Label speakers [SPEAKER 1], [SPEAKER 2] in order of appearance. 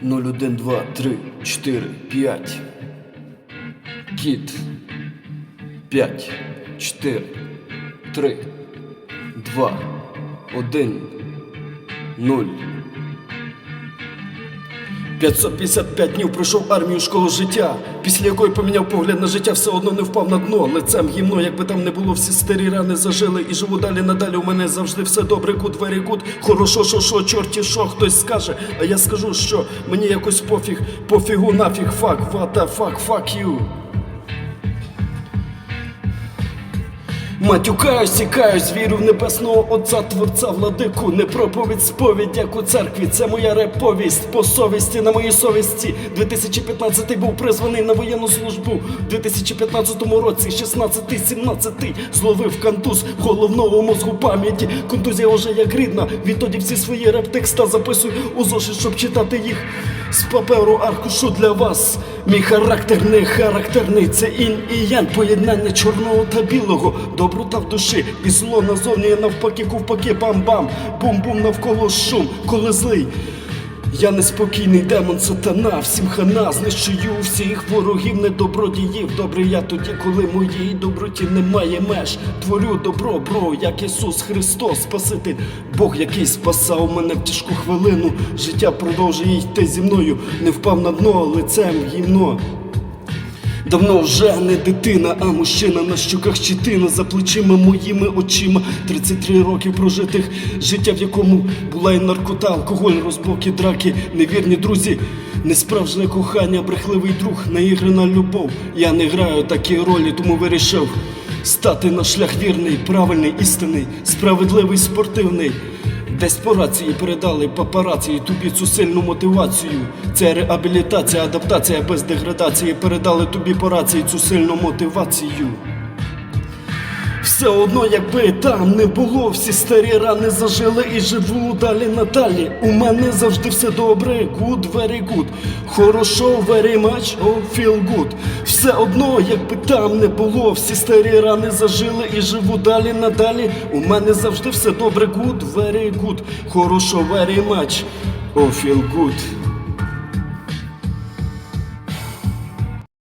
[SPEAKER 1] 0, 1, 2, 3, 4, 5. Кіт. 5, 4, 3, 2, 1, 0. 555 днів пройшов армію школу життя, після якої поміняв погляд на життя, все одно не впав на дно. Лицем гімно, якби там не було, всі старі рани зажили і живу далі надалі. У мене завжди все добре, кут, very good. Хорошо, що, що, чорті, що хтось скаже. А я скажу, що мені якось пофіг, пофігу, нафіг, фак, вата, фак, фак fuck Матюкаюсь, сікаюсь, вірю в небесного Отця, Творця, владику, не проповідь, сповідь, як у церкві. Це моя реповість по совісті, на моїй совісті. 2015 був призваний на воєнну службу. У 2015 році, 16-17, зловив кантуз головного мозку пам'яті. Контузія вже як рідна. Відтоді всі свої рептекста записую у зошит, щоб читати їх з паперу аркушу для вас. Мій характер не характерний, це інь і ян, поєднання чорного та білого, доброта в душі і зло назовні навпаки, ковпаки, бам-бам, бум-бум навколо шум, коли злий. Я неспокійний демон сатана, всім хана, знищую всіх ворогів, недобродіїв. Добрий я тоді, коли моїй доброті немає меж. Творю добро, бро, як Ісус Христос, Спаситель, Бог, який спасав мене в тяжку хвилину. Життя продовжує йти зі мною, не впав на дно лицем гімно. Давно вже не дитина, а мужчина на щоках щитина за плечима моїми очима. 33 роки прожитих життя, в якому була і наркота, алкоголь, розбоки, драки, невірні друзі, несправжнє кохання, брехливий друг, наіграна любов. Я не граю такі ролі, тому вирішив стати на шлях вірний, правильний, істинний, справедливий, спортивний. Десь по рації передали папарації тобі цю сильну мотивацію. Це реабілітація, адаптація без деградації. Передали тобі по рації цю сильну мотивацію. Все одно, якби там не було, всі старі рани зажили і живу далі надалі. У мене завжди все добре, good, very good. Хорошо, very much, oh, feel good. Все одно, якби там не було, всі старі рани зажили і живу далі надалі. У мене завжди все добре, good, very good. Хорошо, very much, oh, feel good.